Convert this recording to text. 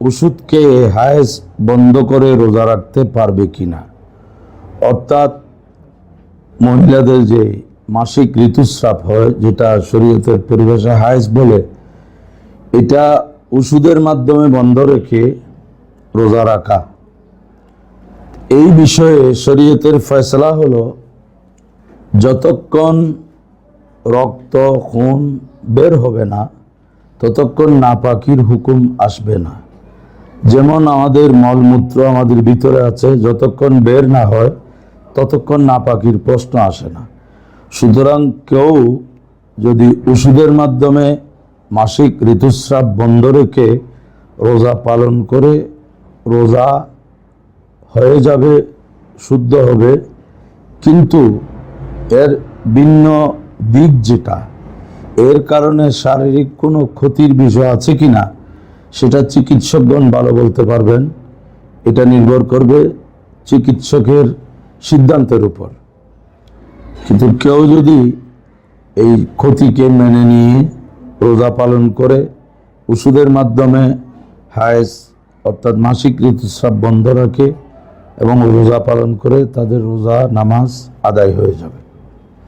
ওষুধকে Hiace বন্ধ করে রোজা রাখতে পারবে কিনা? অর্থাৎ মহিলাদের যে মাসিক ঋতুস্রাব হয়, যেটা শরীয়তের পরিভাষা হায়েস বলে, এটা ওষুধের মাধ্যমে বন্ধ রেখে রোজা রাখা। এই বিষয়ে শরীয়তের ফয়সলা হলো, যতক্ষণ রক্ত, খুন বের হবে না, ততক্ষণ নাপাকির হুকুম আসবে না। যেমন আমাদের মলমূত্র আমাদের ভিতরে আছে, যতক্ষণ বের না হয়, ততক্ষণ নাপাকির প্রশ্ন আসে না। সুতরাং কেউ যদি ওষুধের মাধ্যমে মাসিক ঋতুস্রাব বন্ধ রেখে রোজা পালন করে, রোজা হয়ে যাবে, শুদ্ধ হবে, কিন্তু এর ভিন্ন দিক যেটা, এর কারণে শারীরিক কোনো ক্ষতির বিষয় আছে কি না সেটা চিকিৎসকগণ ভালো বলতে পারবেন। এটা নির্ভর করবে চিকিৎসকের সিদ্ধান্তের উপর। কিন্তু কেউ যদি এই ক্ষতিকে মেনে নিয়ে রোজা পালন করে, ওষুধের মাধ্যমে হায়েস অর্থাৎ মাসিক ঋতুস্রাব বন্ধ রাখে এবং রোজা পালন করে, তাদের রোজা, নামাজ আদায় হয়ে যাবে।